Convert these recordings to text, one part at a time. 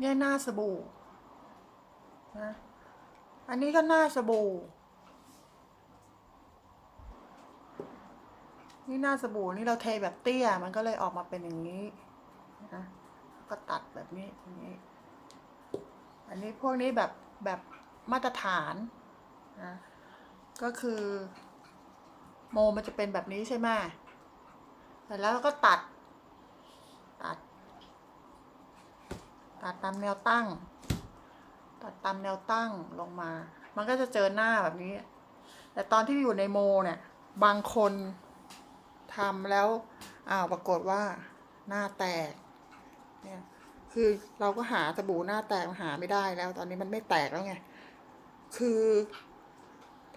เนี่ยหน้าสบู่นะอันนี้ก็หน้าสบู่ นี่หน้าสบู่นี่เราเทแบบเตี้ย มันก็เลยออกมาเป็นอย่างนี้นะก็ตัดแบบนี้อย่างนี้ อันนี้พวกนี้แบบแบบมาตรฐานนะก็คือ โมมันจะเป็นแบบนี้ใช่ไหมเสร็จแล้วก็ตัด ตัดตามแนวตั้ง ตัดตามแนวตั้งลงมา มันก็จะเจอหน้าแบบนี้ แต่ตอนที่อยู่ในโมเนี่ย บางคนทำแล้วอ้าวปรากฏว่าหน้าแตก เนี่ย คือเราก็หาสบู่หน้าแตกหาไม่ได้แล้ว ตอนนี้มันไม่แตกแล้วไง คือ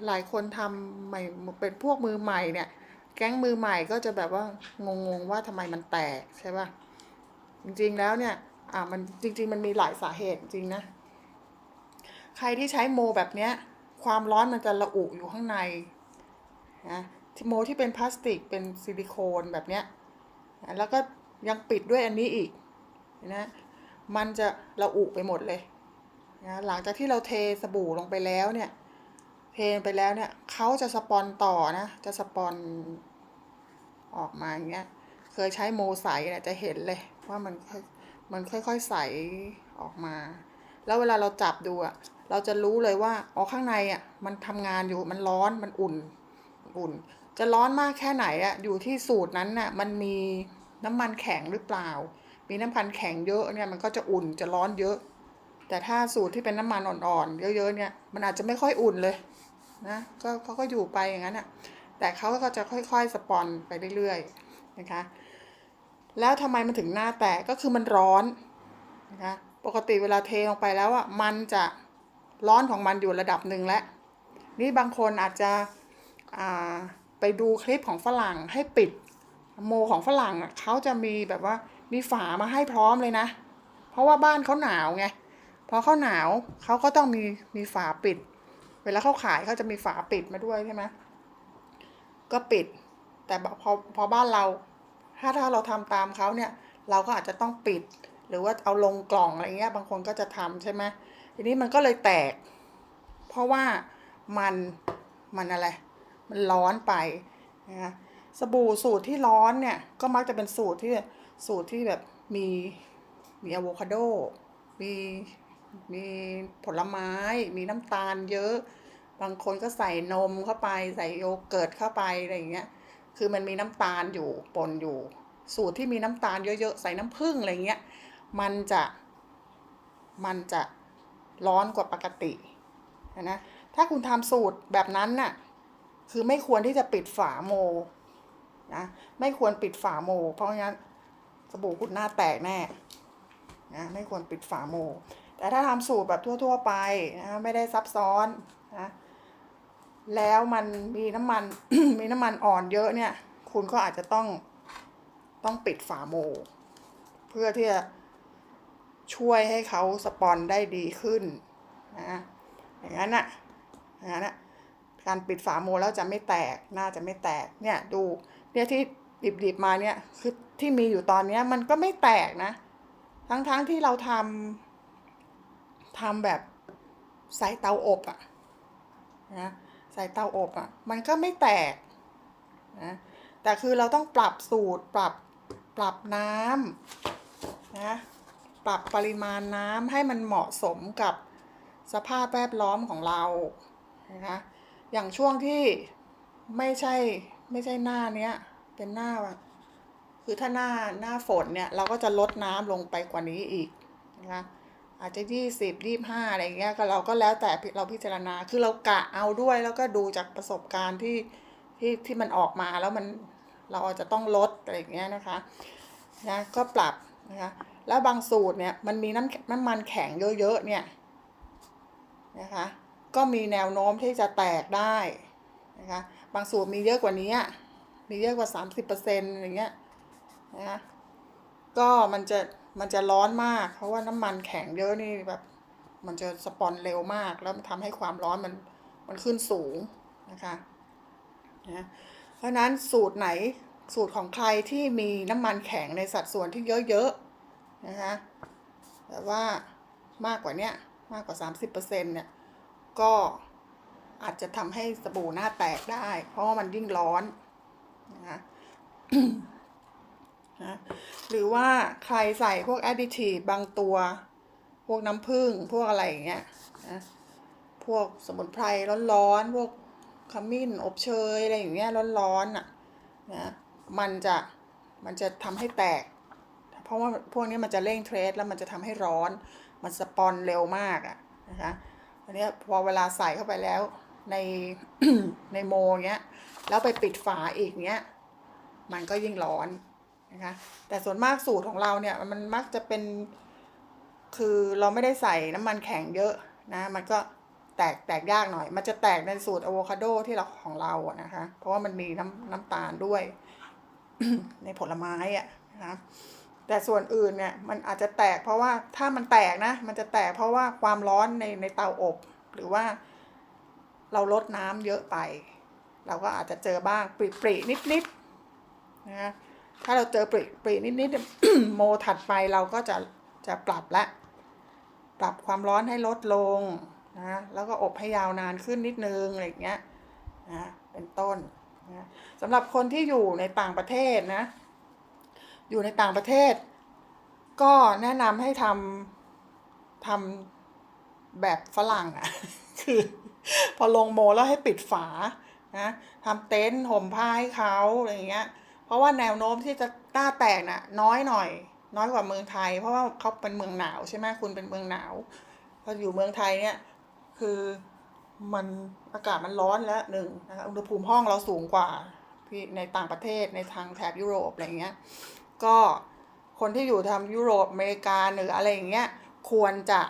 หลายคนทำใหม่เป็นพวกมือใหม่เนี่ย แก๊งมือใหม่ก็จะแบบว่างงๆว่าทำไมมันแตกใช่ป่ะ จริงๆแล้วเนี่ย อ่ามันจริง ๆ มันมีหลายสาเหตุจริงนะ ใครที่ใช้โมแบบเนี้ย ความร้อนมันจะระอุอยู่ข้างในนะที่โมที่เป็นพลาสติกเป็นซิลิโคนแบบเนี้ยนะแล้วก็ยังปิดด้วยอันนี้อีกนะมันจะระอุไปหมดเลยนะหลังจากที่เราเทสบู่ลงไปแล้วเนี่ย เทไปแล้วเนี่ยเขาจะสปอนต่อนะ จะสปอนออกมาอย่างเงี้ย เคยใช้โมใสเนี่ยจะเห็นเลยว่ามัน มันค่อยๆใสออกมา แล้วเวลาเราจับดูอะเราจะรู้เลยว่าอ๋อข้างในอะมันทำงานอยู่มันร้อนมันอุ่นอุ่น จะร้อนมากแค่ไหนอะอยู่ที่สูตรนั้นน่ะมันมีน้ำมันแข็งหรือเปล่า มีน้ำมันแข็งเยอะเนี่ยมันก็จะอุ่นจะร้อนเยอะ แต่ถ้าสูตรที่เป็นน้ำมันอ่อนๆเยอะๆเนี่ยมันอาจจะไม่ค่อยอุ่นเลยนะก็เขาก็อยู่ไปอย่างนั้นอะแต่เขาก็จะค่อยๆสปอนไปเรื่อยๆนะคะ แล้วทำไมมันถึงหน้าแตกก็คือมันร้อนนะคะปกติเวลาเทลงไปแล้วอะมันจะร้อนของมันอยู่ระดับหนึ่งแล้วนี่บางคนอาจจะไปดูคลิปของฝรั่งให้ปิดโมของฝรั่งอะเขาจะมีแบบว่ามีฝามาให้พร้อมเลยนะ เพราะว่าบ้านเขาหนาวไงพอเขาหนาวเขาก็ต้องมีมีฝาปิด เวลาเขาขายเขาจะมีฝาปิดมาด้วยใช่ไหมก็ปิด แต่พอพอบ้านเรา ถ้าถ้าเราทำตามเขาเนี่ย เราก็อาจจะต้องปิด หรือว่าเอาลงกล่องอะไรเงี้ย บางคนก็จะทำใช่ไหมทีนี้มันก็เลยแตก เพราะว่ามันมันอะไร มันร้อนไปนะสบู่สูตรที่ร้อนเนี่ย ก็มักจะเป็นสูตรที่สูตรที่แบบมีมีอะโวคาโด มีมีผลไม้ มีน้ำตาลเยอะ บางคนก็ใส่นมเข้าไป ใส่โยเกิร์ตเข้าไปอะไรอย่างเงี้ย คือมันมีน้ำตาลอยู่ปนอยู่ สูตรที่มีน้ำตาลเยอะๆ ใส่น้ำผึ้งอะไรเงี้ย มันจะ มันจะร้อนกว่าปกตินะ ถ้าคุณทำสูตรแบบนั้นน่ะ คือไม่ควรที่จะปิดฝาโมนะ ไม่ควรปิดฝาโม เพราะงั้นสบู่คุณหน้าแตกแน่นะไม่ควรปิดฝาโม แต่ถ้าทำสูตรแบบทั่ว ๆ ไปนะไม่ได้ซับซ้อนนะ แล้วมันมีน้ำมัน มีน้ำมันอ่อนเยอะเนี่ย คุณก็อาจจะต้องต้องปิดฝาโม เพื่อที่จะช่วยให้เขาสปอนได้ดีขึ้นนะอย่างนั้นนะอย่างนั้นนะการปิดฝาโมแล้วจะไม่แตกน่าจะไม่แตกเนี่ยดูเนี่ยที่ดิบๆมาเนี่ยคือที่มีอยู่ตอนเนี้ยมันก็ไม่แตกนะ ทั้งๆทที่เราทำทำแบบใส่เตาอบอะนะ ใส่เตาอบอะมันก็ไม่แตกนะแต่คือเราต้องปรับสูตรปรับปรับน้ำนะปรับปริมาณน้ำให้มันเหมาะสมกับสภาพแวดล้อมของเรานะคะอย่างช่วงที่ไม่ใช่ไม่ใช่หน้าเนี้ยเป็นหน้าคือถ้าหน้าหน้าฝนเนี่ยเราก็จะลดน้ำลงไปกว่านี้อีกนะคะ อาจจะยี่สิบยี่ห้าอะไรเงี้ยก็เราก็แล้วแต่เราพิจารณาคือเรากะเอาด้วยแล้วก็ดูจากประสบการณ์ที่ที่ที่มันออกมาแล้วมันเราอาจจะต้องลดอะไรอย่างเงี้ยนะคะนะก็ปรับนะคะแล้วบางสูตรเนี่ยมันมีน้ำน้ำมันแข็งเยอะๆเนี่ยนะคะก็มีแนวโน้มที่จะแตกได้นะคะบางสูตรมีเยอะกว่านี้มีเยอะกว่า 30%อย่างเงี้ยนะก็มันจะ มันจะร้อนมาก เพราะว่าน้ำมันแข็งเยอะนี่แบบ มันจะสปอนเร็วมาก แล้วมันทำให้ความร้อนมันมันขึ้นสูงนะคะนะเพราะนั้นสูตรไหนสูตรของใครที่มีน้ำมันแข็งในสัดส่วนที่เยอะๆนะคะแต่ว่ามากกว่าเนี้ยมากกว่า 30%เนี่ยก็อาจจะทำให้สบู่หน้าแตกได้ เพราะว่ามันยิ่งร้อนนะคะ นะหรือว่าใครใส่พวกแอดดิทีฟบางตัว พวกน้ำผึ้งพวกอะไรอย่างเงี้ยนะพวกสมุนไพรร้อนๆ พวกขมิ้นอบเชยอะไรอย่างเงี้ยร้อนๆอะนะมันจะมันจะทำให้แตก เพราะว่าพวกนี้มันจะเร่งเทรสแล้วมันจะทำให้ร้อน มันสปอนเร็วมากอะนะคะอันนี้พอเวลาใส่เข้าไปแล้วในในโมเงี้ย แล้วไปปิดฝาอีกเงี้ย มันก็ยิ่งร้อน นะคะ แต่ส่วนมากสูตรของเราเนี่ยมันมักจะเป็น คือเราไม่ได้ใส่น้ำมันแข็งเยอะนะ มันก็แตกแตกยากหน่อย มันจะแตกในสูตรอะโวคาโดที่เราของเราอะนะคะ เพราะว่ามันมีน้ำน้ำตาลด้วย ในผลไม้อะนะคะแต่ส่วนอื่นเนี่ยมันอาจจะแตกเพราะว่าถ้ามันแตกนะ มันจะแตกเพราะว่าความร้อนในในเตาอบ หรือว่าเราลดน้ำเยอะไป เราก็อาจจะเจอบ้างปริปรินิดนิดๆนะ ถ้าเราเจอปริปรินิดนิดๆโมถัดไปเราก็จะจะปรับละปรับความร้อนให้ลดลงนะแล้วก็อบให้ยาวนานขึ้นนิดนึงอะไรอย่างเงี้ยนะเป็นต้นนะสำหรับคนที่อยู่ในต่างประเทศนะ อยู่ในต่างประเทศ ก็แนะนำให้ทำทำแบบฝรั่งอะ่ะ คือ พอลงโมแล้วให้ปิดฝานะทำเต็นท์ห่มผ้าให้เขาอะไรอย่างเงี้ย เพราะว่าแนวโน้มที่จะหน้าแตกน่ะ น้อยหน่อย น้อยกว่าเมืองไทย เพราะว่าเขาเป็นเมืองหนาวใช่ไหมคุณเป็นเมืองหนาวพออยู่เมืองไทยเนี่ยคือมันอากาศมันร้อนแล้วหนึ่งนะคะอุณหภูมิห้องเราสูงกว่าที่ในต่างประเทศในทางแถบยุโรปอะไรเงี้ยก็คนที่อยู่ทางยุโรปอเมริกาหรืออะไรอย่างเงี้ยควรจะ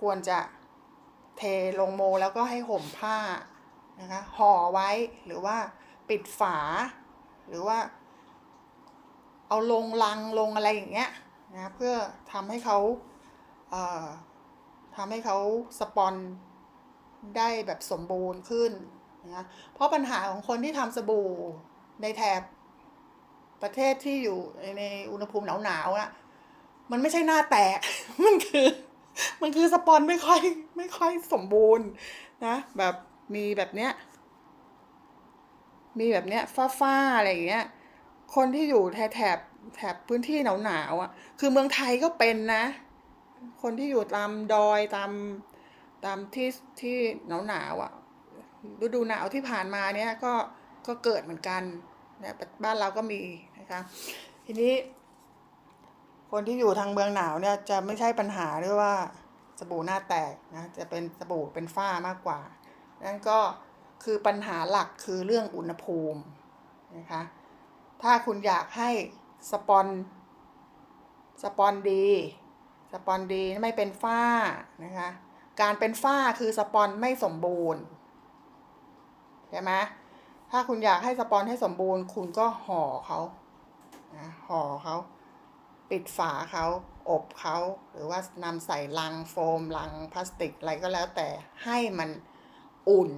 ควรจะเทลงโมแล้วก็ให้ห่มผ้านะคะห่อไว้หรือว่าปิดฝา หรือว่า เอาลงลังลงอะไรอย่างเงี้ยนะเพื่อทำให้เขาเอ่อทำให้เขาสปอนได้แบบสมบูรณ์ขึ้นนะเพราะปัญหาของคนที่ทำสบู่ในแถบประเทศที่อยู่ในอุณหภูมิหนาวๆอะมันไม่ใช่หน้าแตก มันคือ มันคือสปอนไม่ค่อยไม่ค่อยสมบูรณ์นะแบบมีแบบเนี้ย มีแบบเนี้ย ฟ้าๆอะไรอย่างเงี้ย คนที่อยู่แถบแถบพื้นที่หนาวๆอะ คือเมืองไทยก็เป็นนะ คนที่อยู่ตามดอยตามตามที่ที่หนาวๆอะฤดูหนาวที่ผ่านมาเนี้ยก็ก็เกิดเหมือนกันนะบ้านเราก็มีนะคะ ทีนี้ คนที่อยู่ทางเมืองหนาวเนี่ยจะไม่ใช่ปัญหาด้วยว่าสบู่หน้าแตกนะจะเป็นสบู่เป็นฝ้ามากกว่า นั่นก็คือปัญหาหลักคือเรื่องอุณหภูมินะคะ ถ้าคุณอยากให้สปอนสปอนดี สปอนดีไม่เป็นฝ้านะคะ การเป็นฝ้าคือสปอนไม่สมบูรณ์ใช่ไหมถ้าคุณอยากให้สปอนให้สมบูรณ์ คุณก็ห่อเขานะห่อเขา ปิดฝาเขาอบเขาหรือว่านำใส่ลังโฟมลังพลาสติกอะไรก็แล้วแต่ให้มันอุ่น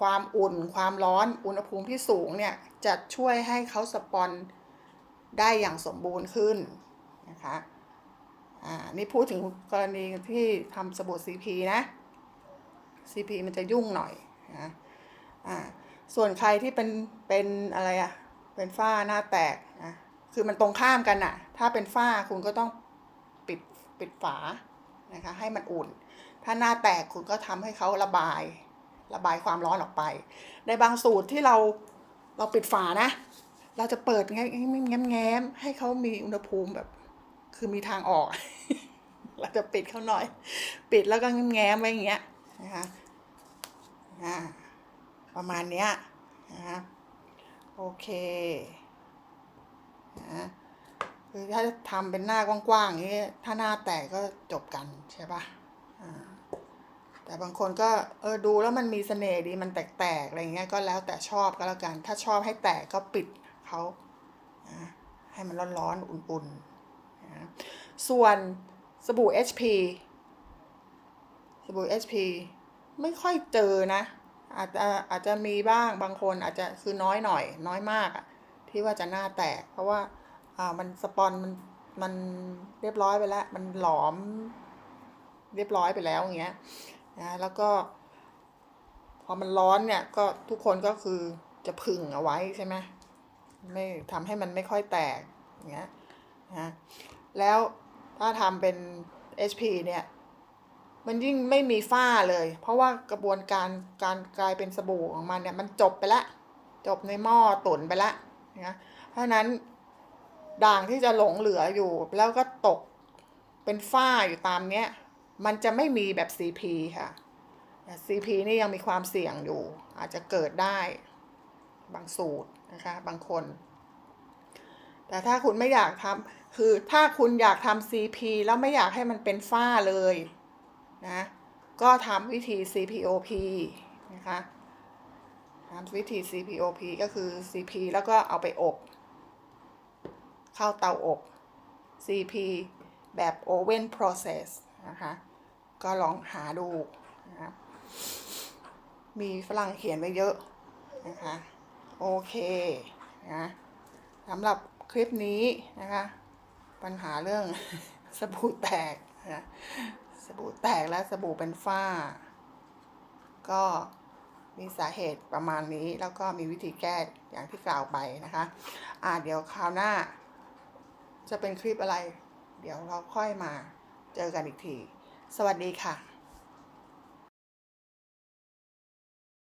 ความอุ่น ความร้อน อุณหภูมิที่สูงเนี่ยจะช่วยให้เขาสปอนได้อย่างสมบูรณ์ขึ้นนะคะอ่านี่พูดถึงกรณีที่ทำสบู่ CP นะ CP มันจะยุ่งหน่อยนะอ่าส่วนใครที่เป็นเป็นอะไรอะเป็นฝ้าหน้าแตกนะคือมันตรงข้ามกันน่ะถ้าเป็นฝ้าคุณก็ต้องปิดปิดฝานะคะให้มันอุ่น ถ้าหน้าแตกคุณก็ทำให้เขาระบาย ระบายความร้อนออกไป ในบางสูตรที่เราเราปิดฝานะ เราจะเปิดแง้มแง้มแง้มให้เขามีอุณหภูมิแบบ คือมีทางออก เราจะปิดเขาหน่อย ปิดแล้วก็แง้มไว้อย่างเงี้ยนะคะประมาณเนี้ยนะคะโอเคนะคือถ้าทำเป็นหน้ากว้างๆอย่างนี้ถ้าหน้าแตกก็จบกันใช่ปะอ่า แต่บางคนก็เออดูแล้วมันมีเสน่ห์ดีมันแตกๆอะไรเงี้ยก็แล้วแต่ชอบก็แล้วกัน ถ้าชอบให้แตกก็ปิดเขานะให้มันร้อนๆอุ่นๆนะส่วนสบู่ HP สบู่ HP ไม่ค่อยเจอนะ อาจจะอาจจะมีบ้างบางคนอาจจะคือน้อยหน่อย น้อยมากอะที่ว่าจะหน้าแตก เพราะว่าอ่ามันสปอนมันมันเรียบร้อยไปแล้ว มันหลอมเรียบร้อยไปแล้วอย่างเงี้ย นะแล้วก็ พอมันร้อนเนี่ย ก็ทุกคนก็คือจะผึ่งเอาไว้ใช่ไหมไม่ทำให้มันไม่ค่อยแตกอย่างเงี้ยนะแล้วถ้าทำเป็น HP เนี่ย มันยิ่งไม่มีฝ้าเลย เพราะว่ากระบวนการการกลายเป็นสบู่ของมันเนี่ย มันจบไปละจบในหม้อตุ๋นไปละนะเพราะนั้นด่างที่จะหลงเหลืออยู่แล้วก็ตกเป็นฝ้าอยู่ตามเนี้ย มันจะไม่มีแบบ CP ค่ะ CP นี่ยังมีความเสี่ยงอยู่ อาจจะเกิดได้บางสูตรนะคะบางคน แต่ถ้าคุณไม่อยากทำคือถ้าคุณอยากทำ CP แล้วไม่อยากให้มันเป็นฝ้าเลยนะก็ทำวิธี CPOP นะคะทำวิธี CPOP ก็คือ CP แล้วก็เอาไปอบ เข้าเตาอบ CP แบบ Oven Process นะคะ ก็ลองหาดูนะคะมีฝรั่งเขียนไว้เยอะนะคะ โอเคนะสำหรับคลิปนี้นะคะ ปัญหาเรื่องสบู่แตกนะสบู่แตกและสบู่เป็นฝ้า ก็มีสาเหตุประมาณนี้แล้วก็มีวิธีแก้อย่างที่กล่าวไปนะคะอ่าเดี๋ยวคราวหน้า จะเป็นคลิปอะไร เดี๋ยวเราค่อยมา เจอกันอีกที สวัสดีค่ะ